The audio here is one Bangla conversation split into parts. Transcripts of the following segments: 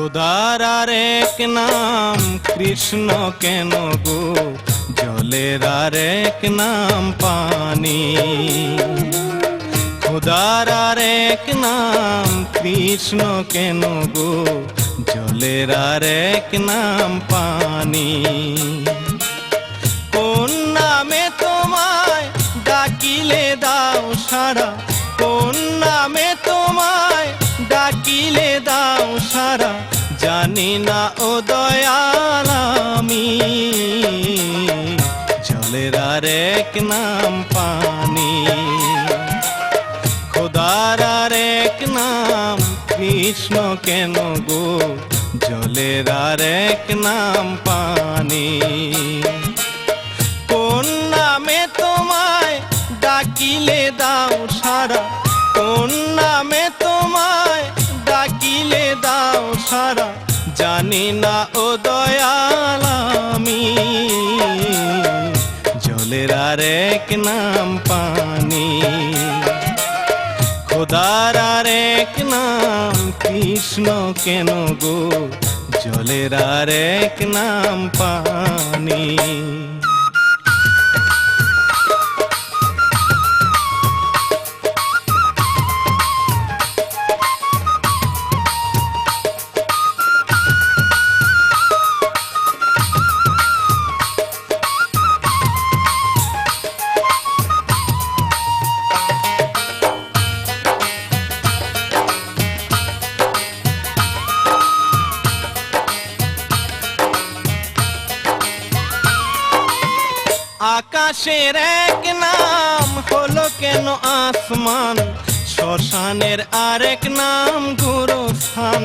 খোদার আর এক নাম, কৃষ্ণ কেন গো? জলের আর এক নাম, পানি। খোদার আর এক নাম, কৃষ্ণ কেন গো? জলের আর এক নাম, পানি। কোন নামে তোমায় ডাকিলে দাও সারা জানি ও দয়াল আমি। জলের আর এক নাম পানি। খোদার আর এক নাম কৃষ্ণ কেন গো? জলের আর এক নাম পানি। কোন নামে তোমায় ডাকিলে দাও সারা? কোন নামে তোমায় ডাকিলে দাও সারা? জানি না ও দয়াল আমি। জলের আর এক নাম পানি। খোদার আর এক নাম কৃষ্ণ কেন গো? জলের আর এক নাম পানি। আকাশের এক নাম হলো কেন আসমান? শ্মশানের আরেক নাম গুরুস্থান।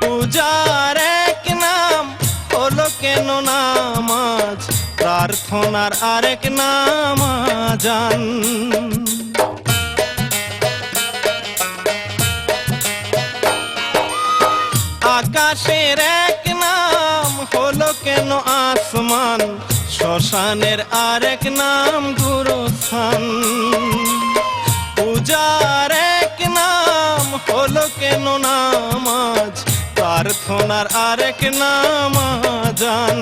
পূজার এক নাম হলো কেন নামাজ? প্রার্থনার আরেক নাম জান আকাশের এক নাম হলো কেন আসমান? শ্মশানের আরেক নাম গুরুস্থান। পূজার এক নাম হলো কেন নামাজ, প্রার্থনার আরেক নাম জান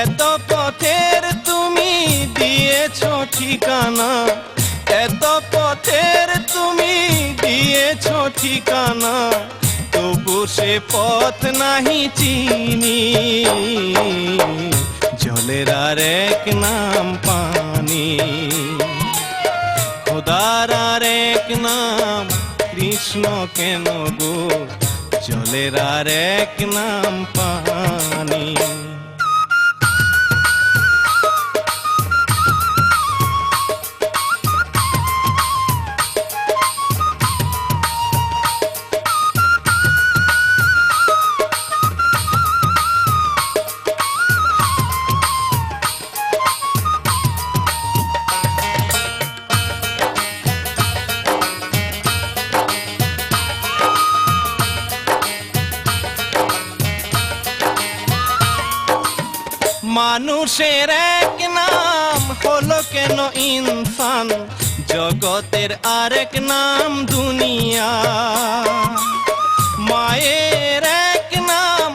এত পথের তুমি দিয়েছ ঠিকানা, এত পথের তুমি দিয়েছ ঠিকানা, তবু সে পথ নাহি চিনি। জলের এক নাম পানি। খোদার এক নাম কৃষ্ণ কেন গো? জলের এক নাম পানি। মানুষের এক নাম হলো কেন ইনসান? জগতের আরেক নাম দুনিয়া। মায়ের এক নাম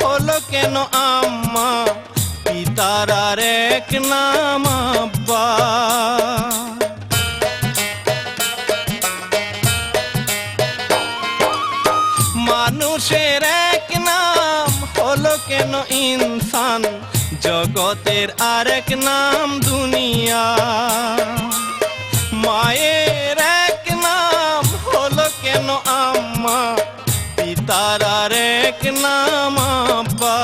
হলো কেন আম্মা? পিতার আরেক নাম আব্বা। মানুষের এক নাম হলো কেন ইনসান? জগতের আরেক নাম দুনিয়া। মায়ের এক নাম হলো কেন আম্মা? পিতার আরেক নাম আব্বা।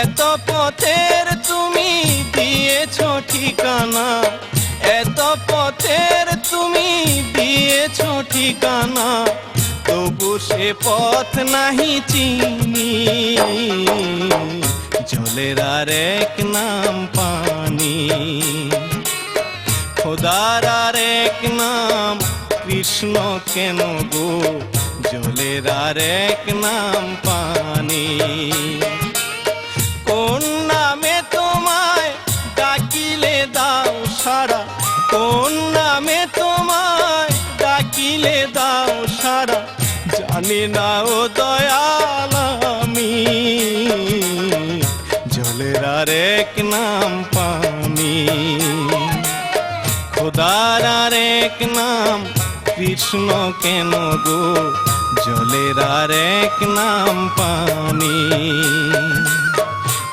এত পথের তুমি দিয়েছ ঠিকানা। এত পথের তুমি দিয়েছ ঠিকানা। তবু সে পথ নাহি চিনি। জলের আর এক নাম পানি। খোদার আর এক নাম কৃষ্ণ কেন গো? জলের আর এক নাম পানি। কোন নামে তোমায় ডাকিলে দাও সারা কোন নামে তোমায় ডাকিলে দাও সারা জানি না ও দয়াল নাম পানি। খোদার আর এক নাম, কৃষ্ণ কেন গো? জলের আর এক নাম পানি।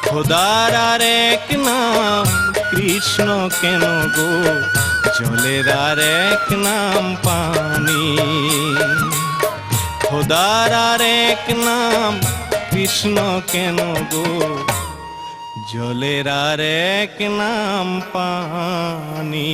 খোদার আর এক নাম, কৃষ্ণ কেন গো? জলের আর এক নাম পানি। খোদার আর এক নাম, কৃষ্ণ কেন গো? জলের আর এক নাম পানি।